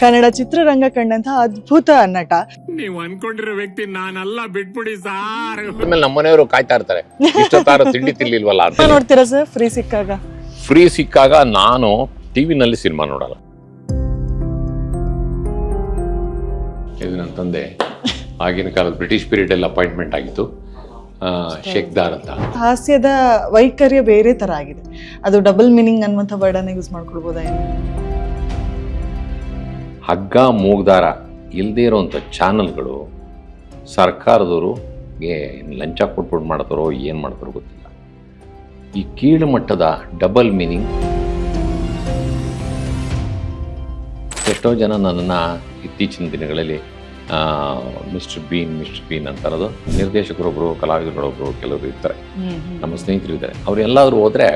ಕನ್ನಡ ಚಿತ್ರರಂಗ ಕಂಡಂತ ಅದ್ಭುತ ನಟ. ನೀವು ಅನ್ಕೊಂಡಿರೋ ವ್ಯಕ್ತಿ ನಾನಲ್ಲ ಬಿಟ್ಬಿಡಿ ಸಾರ್. ನಮ್ಮನೆಯವರು ನಮ್ಮ ಕಾಯ್ತಾ ಇರ್ತಾರೆ. ತಿಂಡಿ ತಿನ್ಲಿಲ್ವಲ್ಲ ಅಂತ. ನೋಡ್ತೀರಾ ಸರ್ ಫ್ರೀ ಸಿಕ್ಕಾಗ? ಫ್ರೀ ಸಿಕ್ಕಾಗ ನಾನು ಟಿವಿ ನಲ್ಲಿ ಸಿನಿಮಾ ನೋಡಲ್ಲ. ಇದು ನನ್ನ ತಂದೆ. ಆಗಿನ ಕಾಲದ ಬ್ರಿಟಿಷ್ ಪೀರಿಯಡ್ ಅಲ್ಲಿ ಅಪಾಯಿಂಟ್ಮೆಂಟ್ ಆಗಿತ್ತು. ಆ, ಶೇಖ್ದಾರ್ ಅಂತ. ಹಾಸ್ಯದ ವೈಖರ್ಯ ಬೇರೆ ತರ ಆಗಿದೆ. ಅದು ಡಬಲ್ ಮೀನಿಂಗ್ ಅನ್ನುವಂಥ ವರ್ಡನ್ನ ಯೂಸ್ ಮಾಡ್ಕೊಳ್ಬೋದಾ ಏನು? ಹಗ್ಗ ಮೂಗ್ದಾರ ಇಲ್ಲದೇ ಇರೋವಂಥ ಚಾನಲ್ಗಳು ಸರ್ಕಾರದವರು ಲಂಚ ಕೊಟ್ಬಿಟ್ಟು ಮಾಡ್ತಾರೋ ಏನು ಮಾಡ್ತಾರೋ ಗೊತ್ತಿಲ್ಲ. ಈ ಕೀಳು ಮಟ್ಟದ ಡಬಲ್ ಮೀನಿಂಗ್ ಎಷ್ಟೋ ಜನ ನನ್ನನ್ನು ಇತ್ತೀಚಿನ ದಿನಗಳಲ್ಲಿ ಮಿಸ್ಟರ್ ಬೀನ್ ಮಿಸ್ಟರ್ ಬೀನ್ ಅಂತಾರದು ನಿರ್ದೇಶಕರೊಬ್ಬರು ಕಲಾವಿದರೊಬ್ಬರು ಕೆಲವರು ಇರ್ತಾರೆ. ನಮ್ಮ ಸ್ನೇಹಿತರು ಇದ್ದಾರೆ ಅವ್ರು ಎಲ್ಲಾದರೂ ಹೋದರೆ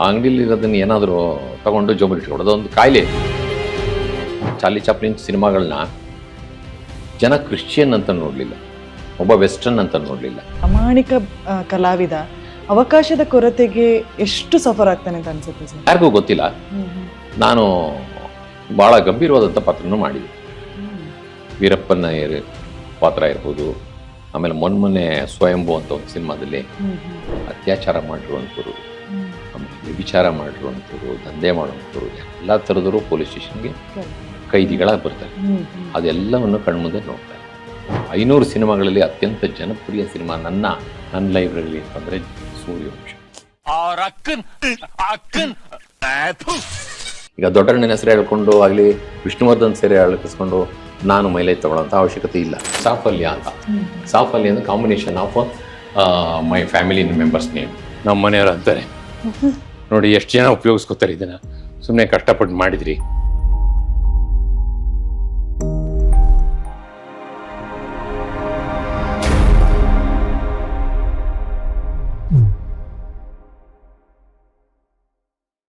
ಆ ಅಂಗಡಿಲಿ ಇರೋದನ್ನ ಏನಾದರೂ ತಗೊಂಡು ಜೋಬಲ್ ಇಟ್ಕೊಳ್ಳೋದು. ಒಂದು ಕಾಯಿಲೆ. ಚಾರ್ಲಿ ಚಾಪ್ಲಿನ್ ಸಿನಿಮಾಗಳನ್ನ ಜನ ಕ್ರಿಶ್ಚಿಯನ್ ಅಂತ ನೋಡಲಿಲ್ಲ. ಒಬ್ಬ ವೆಸ್ಟರ್ನ್ ಅಂತ ನೋಡಲಿಲ್ಲ. ಪ್ರಾಮಾಣಿಕ ಕಲಾವಿದ ಅವಕಾಶದ ಕೊರತೆಗೆ ಎಷ್ಟು ಸಫರ್ ಆಗ್ತಾನೆ ಅಂತ ಅನ್ಸುತ್ತೆ ಸರ್? ಯಾರಿಗೂ ಗೊತ್ತಿಲ್ಲ. ನಾನು ಭಾಳ ಗಂಭೀರವಾದಂಥ ಪಾತ್ರನೂ ಮಾಡಿದೆ. ವೀರಪ್ಪನ ಪಾತ್ರ ಇರ್ಬೋದು ಆಮೇಲೆ ಮೊನ್ನೆ ಸ್ವಯಂಭು ಅಂತ ಒಂದು ಸಿನಿಮಾದಲ್ಲಿ ಅತ್ಯಾಚಾರ ಮಾಡಿರುವಂಥವ್ರು ಆಮೇಲೆ ವಿಚಾರ ಮಾಡಿರುವಂಥವ್ರು ದಂಧೆ ಮಾಡುವಂಥವ್ರು ಎಲ್ಲ ಥರದವರು ಪೊಲೀಸ್ ಸ್ಟೇಷನ್ಗೆ ಕೈದಿಗಳಾಗಿ ಬರ್ತಾರೆ. ಅದೆಲ್ಲವನ್ನು ಕಣ್ಮುಂದೆ ನೋಡ್ತಾರೆ. ಐನೂರು ಸಿನಿಮಾಗಳಲ್ಲಿ ಅತ್ಯಂತ ಜನಪ್ರಿಯ ಸಿನಿಮಾ ನನ್ನ ನನ್ನ ಲೈಬ್ರರಿ ಅಂತಂದರೆ ಸೂರ್ಯವಂಶ. ಅವ್ರ ಅಕ್ಕನ್ ಅಕ್ಕನ್ ಈಗ ದೊಡ್ಡಣ್ಣನ ಹೆಸರು ಹೇಳ್ಕೊಂಡು ಆಗಲಿ ವಿಷ್ಣುವರ್ಧನ್ ಸೇರಿ ಹೇಳ್ಕಿಸ್ಕೊಂಡು ನಾನು ಮೈಲೇಜ್ ತೊಗೊಳ್ಳೋಂಥ ಅವಶ್ಯಕತೆ ಇಲ್ಲ. ಸಾಫಲ್ಯ ಅಂತ. ಸಾಫಲ್ಯ ಅಂದರೆ combination of my family members name ನಮ್ಮ ಮನೆಯವರು ಅಂತಾರೆ. ನೋಡಿ ಎಷ್ಟು ಜನ ಉಪಯೋಗಿಸ್ಕೋತಾರೆ ಇದನ್ನು. ಸುಮ್ಮನೆ ಕಷ್ಟಪಟ್ಟು ಮಾಡಿದ್ರಿ.